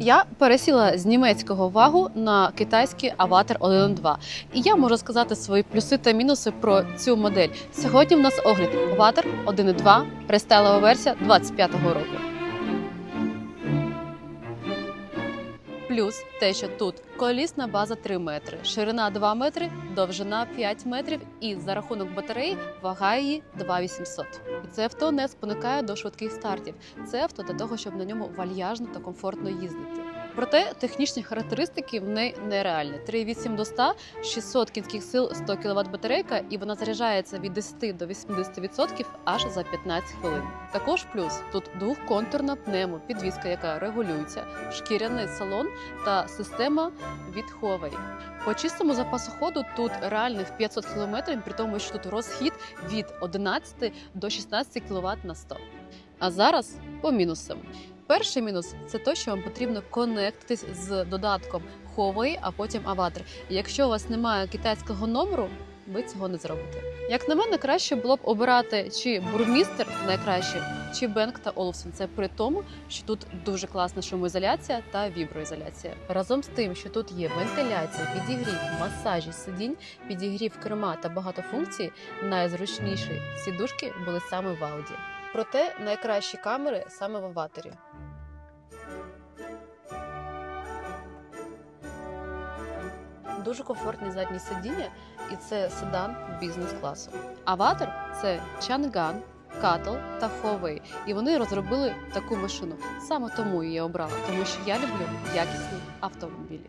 Я пересіла з німецького вагу на китайський аватар 1.2. І я можу сказати свої плюси та мінуси про цю модель. Сьогодні в нас огляд аватар 1.2, рестайлова версія 25-го року. Плюс те, що тут колісна база 3 метри, ширина 2 метри, довжина 5 метрів, і за рахунок батареї вага її 2800. І це авто не спонукає до швидких стартів. Це авто для того, щоб на ньому вальяжно та комфортно їздити. Проте технічні характеристики в неї нереальні. 3,8 до 100, 600 кінських сил, 100 кВт батарейка, і вона заряджається від 10 до 80% аж за 15 хвилин. Також плюс тут двохконтурна пневмо, підвізка, яка регулюється, шкіряний салон та система від Huawei. По чистому запасу ходу тут реальних 500 км, при тому, що тут розхід від 11 до 16 кВт на 100. А зараз по мінусам. Перший мінус це те, що вам потрібно конектитись з додатком Huawei, а потім аватар. І якщо у вас немає китайського номеру, ви цього не зробите. Як на мене, краще було б обирати чи бурмістер найкраще, чи Бенк та Олufsen. Це при тому, що тут дуже класна шумоізоляція та віброізоляція. Разом з тим, що тут є вентиляція, підігрів, масажі сидінь, підігрів керма та багато функцій, найзручніші сідушки були саме в Audi. Проте найкращі камери саме в аватарі. Дуже комфортні задні сидіння, і це седан бізнес-класу. Аватар це Чанган, Катл та Huawei. І вони розробили таку машину. Саме тому її обрала, тому що я люблю якісні автомобілі.